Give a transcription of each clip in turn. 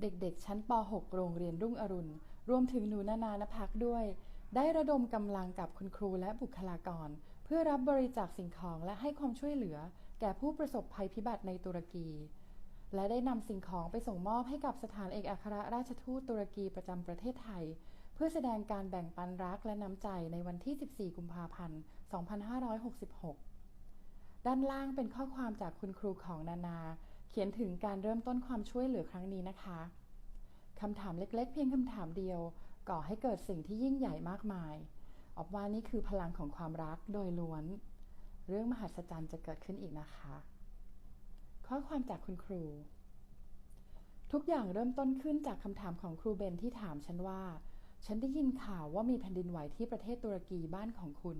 เด็กๆ ชั้นป .6 โรงเรียนรุ่งอรุณ รวมถึงหนูนานานพักด้วย ได้ระดมกำลังกับคุณครูและบุคลากร เพื่อรับบริจาคสิ่งของและให้ความช่วยเหลือ แก่ผู้ประสบภัยพิบัติในตุรกี และได้นำสิ่งของไปส่งมอบให้กับสถานเอกอัครราชทูตตุรกีประจำประเทศไทย เพื่อแสดงการแบ่งปันรักและน้ำใจในวันที่ 14 กุมภาพันธ์ 2566 ด้านล่างเป็นข้อความจากคุณครูของนานา เขียนถึงการเริ่มต้นความช่วยเหลือครั้งนี้นะคะคำถามเล็กๆ เพียงคำถามเดียว ก่อให้เกิดสิ่งที่ยิ่งใหญ่มากมาย ออกว่านี่คือพลังของความรักโดยล้วน เรื่องมหัศจรรย์จะเกิดขึ้นอีกนะคะ ข้อความจากคุณครู ทุกอย่างเริ่มต้นขึ้นจากคำถามของครูเบนที่ถามฉันว่า ฉันได้ยินข่าวว่ามีแผ่นดินไหวที่ประเทศตุรกีบ้านของคุณ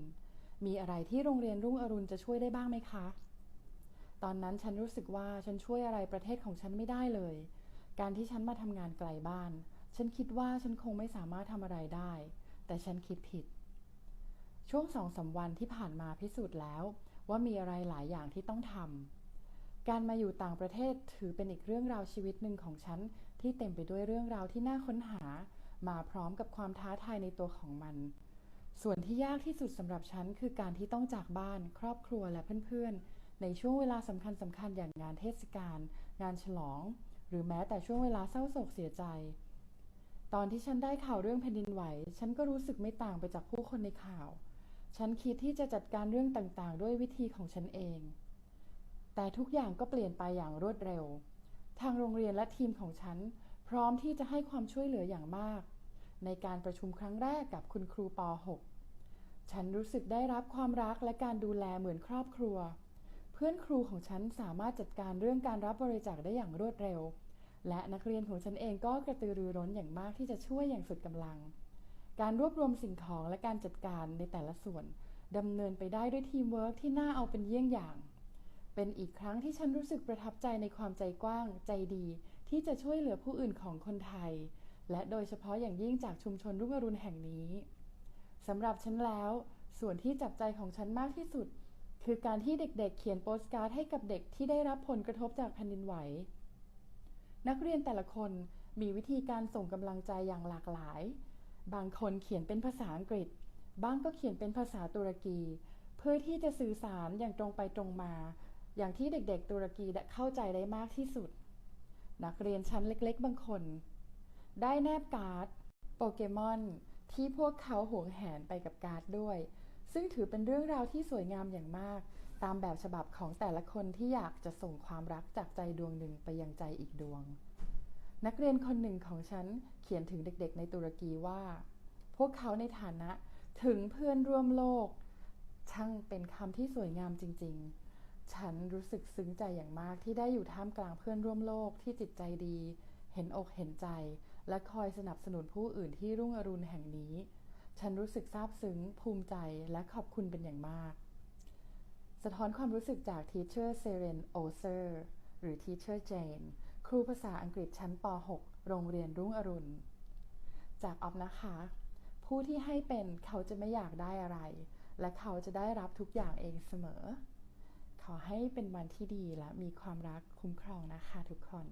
มีอะไรที่โรงเรียนรุ่งอรุณจะช่วยได้บ้างไหมคะ ตอนนั้นฉันรู้สึกว่าฉันช่วยอะไรประเทศของฉันไม่ได้เลย การที่ฉันมาทำงานไกลบ้าน ฉันคิดว่าฉันคงไม่สามารถทำอะไรได้ แต่ฉันคิดผิด ช่วงสองสาวันที่ผ่านมาพิสูจน์แล้ว ว่ามีอะไรหลายอย่างที่ต้องทำ การมาอยู่ต่างประเทศถือเป็นอีกเรื่องราวชีวิตหนึ่งของฉันที่เต็มไปด้วยเรื่องราวที่น่าค้นหา มาพร้อมกับความท้าทายในตัวของมัน ส่วนที่ยากที่สุดสำหรับฉันคือการที่ต้องจากบ้าน ครอบครัวและเพื่อนๆ ในช่วงเวลาสำคัญสำคัญอย่างงานเทศกาล งานฉลอง หรือแม้แต่ช่วงเวลาเศร้าโศกเสียใจ ตอนที่ฉันได้ข่าวเรื่องแผ่นดินไหว ฉันก็รู้สึกไม่ต่างไปจากผู้คนในข่าว ฉันคิดที่จะจัดการเรื่องต่างๆ ด้วยวิธีของฉันเอง แต่ทุกอย่างก็เปลี่ยนไปอย่างรวดเร็ว ทางโรงเรียนและทีมของฉัน พร้อมที่จะให้ความช่วยเหลืออย่างมาก ในการประชุมครั้งแรกกับคุณครูป .6 ฉันรู้สึกได้รับความรักและการดูแลเหมือนครอบครัว พื่อนครูของฉันสามารถจัดการเรื่องการรับบริจาคได้อย่างรวดเร็ว และนักเรียนของฉันเองก็กระตือรือร้นอย่างมากที่จะช่วยอย่างสุดกำลัง การรวบรวมสิ่งของและการจัดการในแต่ละส่วนดำเนินไปได้ด้วยทีมเวิร์กที่น่าเอาเป็นเยี่ยงอย่าง เป็นอีกครั้งที่ฉันรู้สึกประทับใจในความใจกว้าง ใจดี ที่จะช่วยเหลือผู้อื่นของคนไทย และโดยเฉพาะอย่างยิ่งจากชุมชนรุ่งอรุณแห่งนี้สำหรับฉันแล้ว ส่วนที่จับใจของฉันมากที่สุด คือการที่เด็กๆเเขียนโปสการ์ดให้กับเด็กที่ได้รับผลกระทบจากแผ่นดินไหว นักเรียนแต่ละคนมีวิธีการส่งกำลังใจอย่างหลากหลาย บางคนเขียนเป็นภาษาอังกฤษ บ้างก็เขียนเป็นภาษาตุรกี เพื่อที่จะสื่อสารอย่างตรงไปตรงมา อย่างที่เด็กๆ ตุรกีเข้าใจได้มากที่สุด นักเรียนชั้นเล็กๆ บางคน ได้แนบการ์ด โปเกมอนที่พวกเขาหวงแหนไปกับการ์ดด้วย ซึ่งถือเป็นเรื่องราวที่สวยงามอย่างมาก ตามแบบฉบับของแต่ละคนที่อยากจะส่งความรักจากใจดวงหนึ่งไปยังใจอีกดวง นักเรียนคนหนึ่งของฉันเขียนถึงเด็กๆ ในตุรกีว่า พวกเขาในฐานะถึงเพื่อนร่วมโลก ช่างเป็นคำที่สวยงามจริง ๆ ฉันรู้สึกซึ้งใจอย่างมากที่ได้อยู่ท่ามกลางเพื่อนร่วมโลกที่จิตใจดี เห็นอกเห็นใจ และคอยสนับสนุนผู้อื่นที่รุ่งอรุณแห่งนี้ ฉันรู้สึกซาบซึ้ง ภูมิใจและขอบคุณเป็นอย่างมาก สะท้อนความรู้สึกจากทีเชอร์เซเรนโอเซอร์หรือทีเชอร์เจนครูภาษาอังกฤษชั้นป .6 โรงเรียนรุ่งอรุณ จากออฟนะคะ ผู้ที่ให้เป็นเขาจะไม่อยากได้อะไร และเขาจะได้รับทุกอย่างเองเสมอ ขอให้เป็นวันที่ดีและมีความรักคุ้มครองนะคะทุกคน